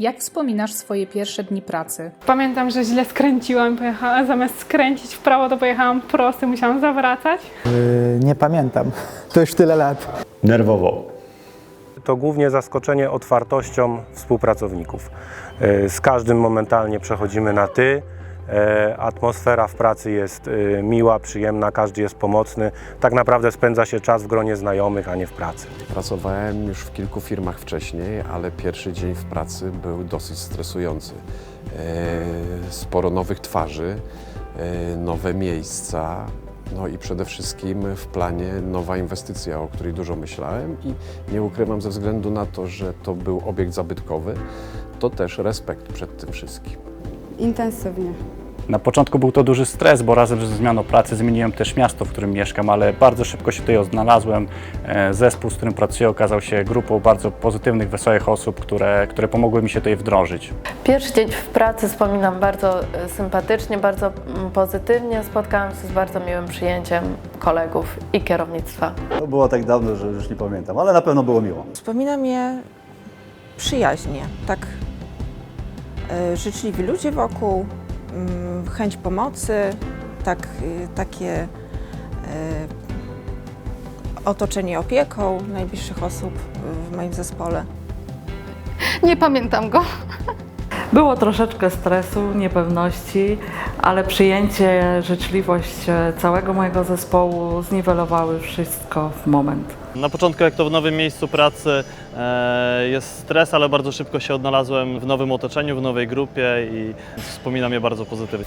Jak wspominasz swoje pierwsze dni pracy? Pamiętam, że źle skręciłam, pojechałam, zamiast skręcić w prawo, to pojechałam prosto, musiałam zawracać. Yy, nie pamiętam. To już tyle lat. Nerwowo. To głównie zaskoczenie otwartością współpracowników. E, Z każdym momentalnie przechodzimy na ty. E, Atmosfera w pracy jest e, miła, przyjemna, każdy jest pomocny. Tak naprawdę spędza się czas w gronie znajomych, a nie w pracy. Pracowałem już w kilku firmach wcześniej, ale pierwszy dzień w pracy był dosyć stresujący. E, Sporo nowych twarzy, e, nowe miejsca, no i przede wszystkim w planie nowa inwestycja, o której dużo myślałem i nie ukrywam ze względu na to, że to był obiekt zabytkowy, to też respekt przed tym wszystkim. Intensywnie. Na początku był to duży stres, bo razem ze zmianą pracy zmieniłem też miasto, w którym mieszkam, ale bardzo szybko się tutaj odnalazłem. E, Zespół, z którym pracuję, okazał się grupą bardzo pozytywnych, wesołych osób, które, które pomogły mi się tutaj wdrożyć. Pierwszy dzień w pracy wspominam bardzo e, sympatycznie, bardzo mm, pozytywnie. Spotkałam się z bardzo miłym przyjęciem kolegów i kierownictwa. To było tak dawno, że już nie pamiętam, ale na pewno było miło. Wspominam je przyjaźnie, tak e, życzliwi ludzie wokół, chęć pomocy, tak, y, takie e, otoczenie opieką najbliższych osób w moim zespole. Nie pamiętam go. Było troszeczkę stresu, niepewności, ale przyjęcie, życzliwość e, całego mojego zespołu zniwelowały wszystko w moment. Na początku, jak to w nowym miejscu pracy, e, jest stres, ale bardzo szybko się odnalazłem w nowym otoczeniu, w nowej grupie i wspominam je bardzo pozytywnie.